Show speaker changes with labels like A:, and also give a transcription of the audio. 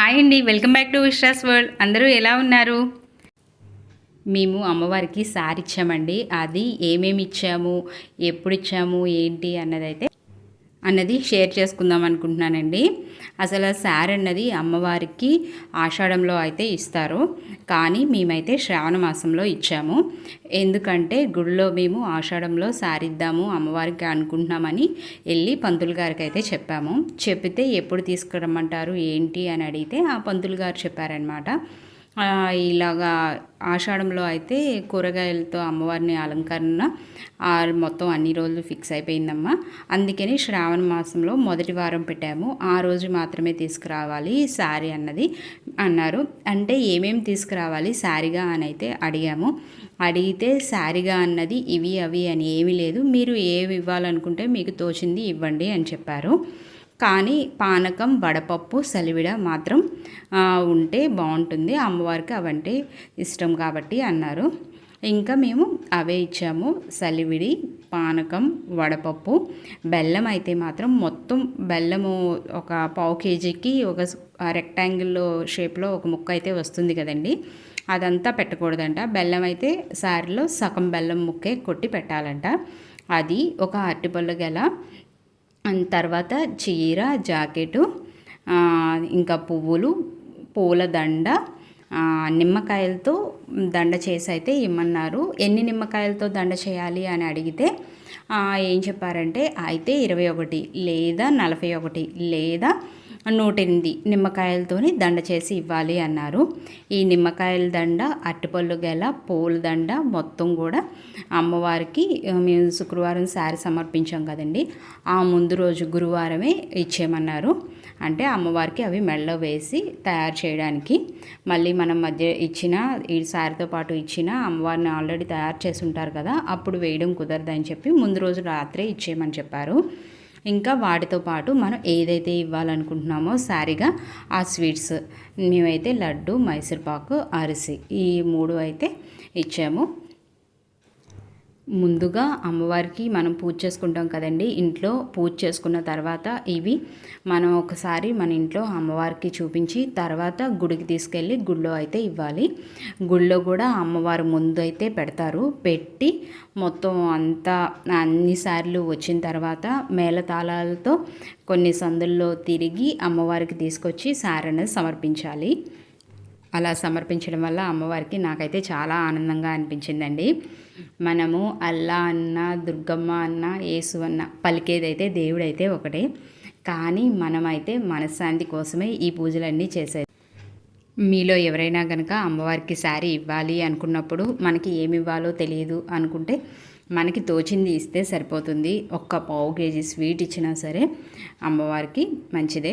A: Hi అండి welcome back to Vishwas world. అందరూ ఎలా ఉన్నారు? మేము అమ్మవారికి సారి ఇచ్చామండి అది ఏమేమి ఇచ్చాము? ఎప్పుడు ఇచ్చాము? ఏంటి? అన్నదైతే అన్నది షేర్ చేసుకుందాం అనుకుంటున్నానండి. అసలు శారీ అన్నది అమ్మవారికి ఆషాఢంలో అయితే ఇస్తారు. కానీ మేమైతే శ్రావణ మాసంలో ఇచ్చాము. ఎందుకంటే గుడిలో మేము ఆషాఢంలో శారీ ఇద్దాము అమ్మవారికి అనుకుంటున్నామని వెళ్ళి పంతులు గారికి అయితే చెప్పాము. చెప్తే ఎప్పుడు తీసుకురమ్మంటారు ఏంటి అని అడిగితే ఆ పంతులు గారు చెప్పారనమాట ఇలాగా ఆషాఢంలో అయితే కూరగాయలతో అమ్మవారిని అలంకరణ ఆ మొత్తం అన్ని రోజులు ఫిక్స్ అయిపోయిందమ్మా. అందుకని శ్రావణ మాసంలో మొదటి వారం పెట్టాము. ఆ రోజు మాత్రమే తీసుకురావాలి శారీ అన్నది అన్నారు. అంటే ఏమేమి తీసుకురావాలి శారీగా అని అయితే అడిగాము. అడిగితే శారీగా అన్నది ఇవి అవి అని ఏమీ లేదు. మీరు ఏవి ఇవ్వాలనుకుంటే మీకు తోచింది ఇవ్వండి అని చెప్పారు. కానీ పానకం వడపప్పు సలివిడ మాత్రం ఉంటే బాగుంటుంది. అమ్మవారికి అవంటే ఇష్టం కాబట్టి అన్నారు. ఇంకా మేము అవే ఇచ్చాము. సలివిడి పానకం వడపప్పు బెల్లం అయితే మాత్రం మొత్తం బెల్లము ఒక పావు కేజీకి ఒక రెక్టాంగిల్లో షేప్లో ఒక ముక్క అయితే వస్తుంది కదండి. అదంతా పెట్టకూడదంట. బెల్లం అయితే సారిలో సగం బెల్లం ముక్కే కొట్టి పెట్టాలంట. అది ఒక అరటిపళ్ళు గెల తర్వాత చీర జాకెటు ఇంకా పువ్వులు పూల దండ నిమ్మకాయలతో దండ చేసి అయితే ఇమ్మన్నారు ఎన్ని నిమ్మకాయలతో దండ చేయాలి అని అడిగితే ఏం చెప్పారంటే అయితే ఇరవై ఒకటి లేదా నలభై ఒకటి లేదా నూట ఎనిమిది నిమ్మకాయలతోని దండ చేసి ఇవ్వాలి అన్నారు. ఈ నిమ్మకాయల దండ అట్టిపళ్ళు గెల పూల దండ మొత్తం కూడా అమ్మవారికి మేము శుక్రవారం శారీ సమర్పించాం కదండి. ఆ ముందు రోజు గురువారమే ఇచ్చేయమన్నారు. అంటే అమ్మవారికి అవి మెడలో వేసి తయారు చేయడానికి. మళ్ళీ మనం మధ్య ఇచ్చిన ఈ శారీతో పాటు ఇచ్చిన అమ్మవారిని ఆల్రెడీ తయారు చేసి ఉంటారు కదా అప్పుడు వేయడం కుదరదని చెప్పి ముందు రోజు రాత్రే ఇచ్చేయమని చెప్పారు. ఇంకా వాటితో పాటు మనం ఏదైతే ఇవ్వాలనుకుంటున్నామో శారీగా ఆ స్వీట్స్ మేమైతే లడ్డు మైసూర్పాకు అరిసి ఈ మూడు అయితే ఇచ్చాము. ముందుగా అమ్మవారికి మనం పూజ చేసుకుంటాం కదండి. ఇంట్లో పూజ చేసుకున్న తర్వాత ఇవి మనం ఒకసారి మన ఇంట్లో అమ్మవారికి చూపించి తర్వాత గుడికి తీసుకెళ్ళి గుళ్ళో అయితే ఇవ్వాలి. గుడిలో కూడా అమ్మవారు ముందు అయితే పెడతారు. పెట్టి మొత్తం అంతా అన్నిసార్లు వచ్చిన తర్వాత మేళతాళాలతో కొన్ని సందుల్లో తిరిగి అమ్మవారికి తీసుకొచ్చి సారీ అనేది సమర్పించాలి. అలా సమర్పించడం వల్ల అమ్మవారికి నాకైతే చాలా ఆనందంగా అనిపించిందండి. మనము అల్లా అన్న దుర్గమ్మ అన్న యేసు అన్న పలికేదైతే దేవుడైతే ఒకటే. కానీ మనమైతే మనశ్శాంతి కోసమే ఈ పూజలన్నీ చేసేది. మీలో ఎవరైనా కనుక అమ్మవారికి శారీ ఇవ్వాలి అనుకున్నప్పుడు మనకి ఏమి ఇవ్వాలో తెలియదు అనుకుంటే మనకి తోచింది ఇస్తే సరిపోతుంది. ఒక్క పావు కేజీ స్వీట్ ఇచ్చినా సరే అమ్మవారికి మంచిదే.